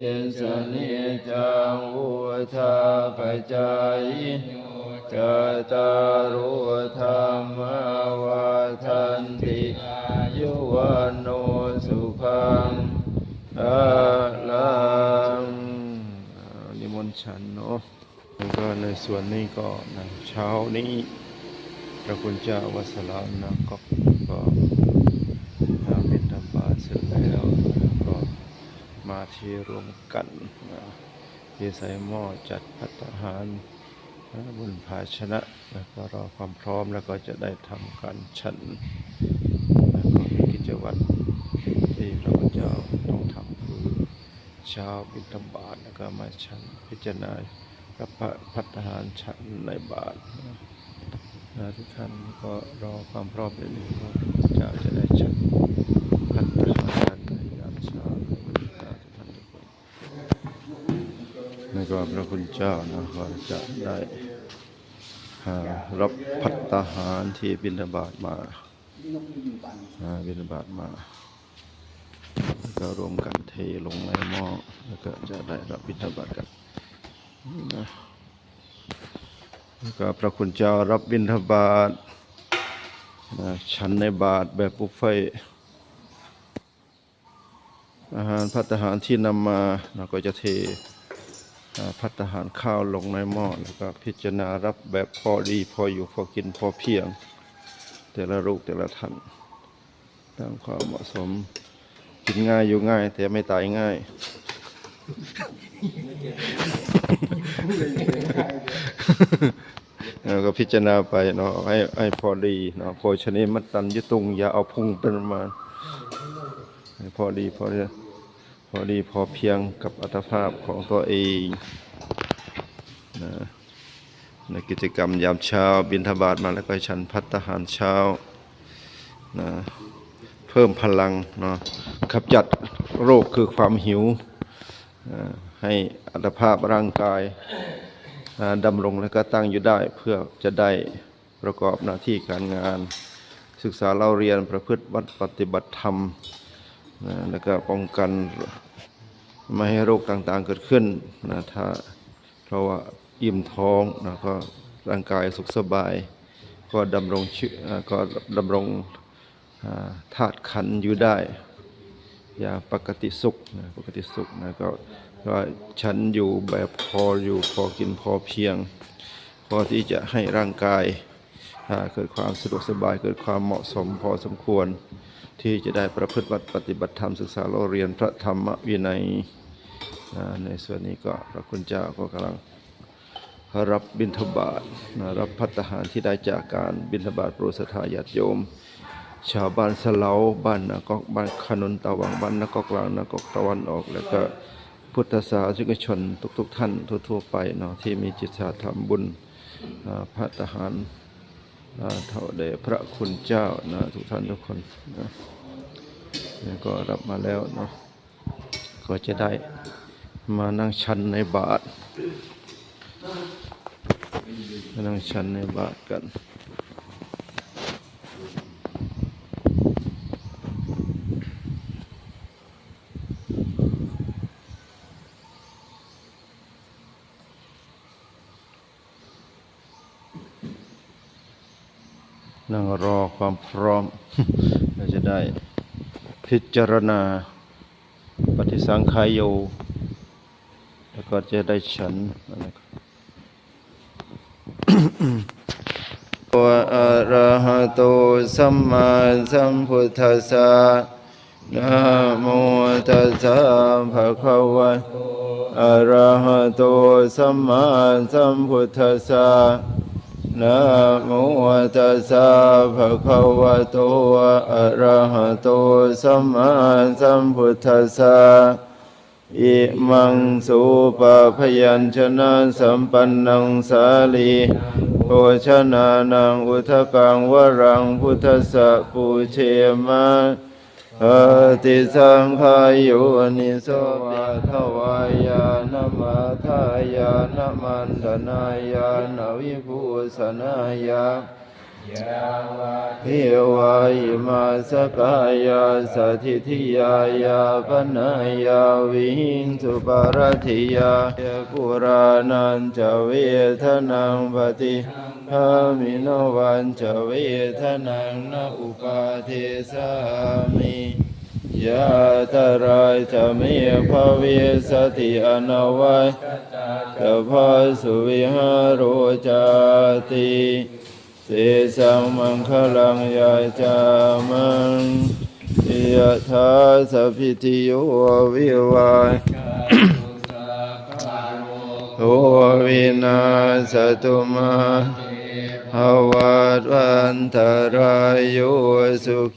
เอสนิจังอุทาปจายจตารุธรรมวาทันติอายุวันโนสุขังอาลังนิมนต์ฉันเนาะแล้วก็ในส่วนนี้ก็ในเช้านี้พระคุณเจ้าวัสลานะก็ก็ทำเป็นธรรบาตเสร็จแล้วก็ มาที่รวมกันนะที่ใส่หม้อจัดพัตตาหารนะบนภาชนะแล้วก็รอความพร้อมแล้วก็จะได้ทำการฉันแล้วก็มีกิจวัตรที่พระคุณเจ้าต้องทำคือเช้าบิณฑบาตแล้วก็มาฉันพิจารณารับพระพัตตาหารฉันในบาตรนะทุกท่านก็รอความพร้อมนิดหนึ่งพระเจ้าจะได้ชัดพัฒนาการในยามเช้านะทุกท่านทุกคน แล้วก็พระคุณเจ้านะก็จะได้รับพัตตาหารที่บิณฑบาตมาบิณฑบาตมาแล้วก็รวมกันเทลงในหม้อแล้วก็จะได้รับบิณฑบาตกันนะแล้วก็พระคุณเจ้ารับบิณฑบาตนะฉันในบาทแบบบุฟเฟ่อาหารพัตตาหารที่นำมาเราก็จะเท พัตตาหารข้าวลงในหม้อแล้วก็พิจารณารับแบบพอดีพออยู่พอกินพอเพียง แต่ละลูกแต่ละท่านตามความเหมาะสมกินง่ายอยู่ง่าย แต่ไม่ตายง่ายเราก็พิจารณาไปเนาะให้ให้พอดีเนาะโภชนิมัตตันยุตุงอย่าเอาพุงเป็นมาให้พอดีพอดี พอดีพอเพียงกับอัตภาพของตัวเองนะในกิจกรรมยามเช้าบินทบาทมาแล้วก็ฉันพัตตาหารเช้านะเพิ่มพลังเนาะขับจัดโรคคือความหิวอ่าให้อัตภาพร่างกายอ่าดำรงและก็ตั้งอยู่ได้เพื่อจะได้ประกอบหน้าที่การงาน ศึกษาเล่าเรียนประพฤติวัดปฏิบัติธรรม นะแล้วก็ป้องกันไม่ให้โรคต่างๆเกิดขึ้นนะถ้าเพราะว่าอิ่มท้องนะก็ร่างกายสุขสบาย ก็ดำรงชีวิตอ่าก็ดำรงธาตุขันอยู่ได้ อย่างปกติสุขนะปกติสุขนะก็ก็ฉันอยู่แบบพออยู่พอกินพอเพียง พอที่จะให้ร่างกายเกิดความสะดวกสบายเกิดความเหมาะสมพอสมควร ที่จะได้ประพฤติวัดปฏิบัติธรรมศึกษาเราเรียนพระธรรมวินัยในส่วนนี้ก็พระคุณเจ้าก็กำลังรับบิณฑบาตรับพัตตาหารที่ได้จากการบิณฑบาตโปรดศรัทาญาติโยม ชาวบ้านสเลาบ้านนากอกบ้านขนุนตะวังบ้านนากอกกลางนากอกตะวันออก แล้วก็พุทธศาสนิกชนทุกๆท่านทั่วๆไปเนาะที่มีจิตศรัทธาบุญพระทหาร อ่าเท่าเดพระคุณเจ้านะทุกท่านทุกคนนะแล้วก็รับมาแล้วเนาะก็จะได้มานั่งชันในบาทมานั่งชันในบาทกัน นั่งรอความพร้อมเราจะได้พิจารณาปฏิสังขายโย แล้วก็จะได้ฉันนะครับตัวอะระหะโตสัมมาสัมพุทธัสสะนะโมตัสสะภะคะวะอะระหะโตสัมมาสัมพุทธัสสะ นะโมตัสสะภะคะวะโตอะระหะโตสัมมาสัมพุทธัสสะอิมังสุปะพยัญชนะสัมปันนังสาลีโภชนานังอุทกังวรังพุทธสสะปูเชมะอติสังขายโยนิโสวะทวายา มาทายานมันดนายานวิภูสนายาพิวายมาสกายาสถิทิยายาปนายาวิหิงสุปารติยาปุรานันจะเวทนังปฏิหามิโนวันจะเวทนังนอุปาเทสามิ ยะตรายจะมีภเวสติอนวัยจะพาสุวิหารโรจาติเสสังมังคลังยาจามังยะถาสพิติโยวิวาโทวินาสตุมาภวัตวันตรายโยสุข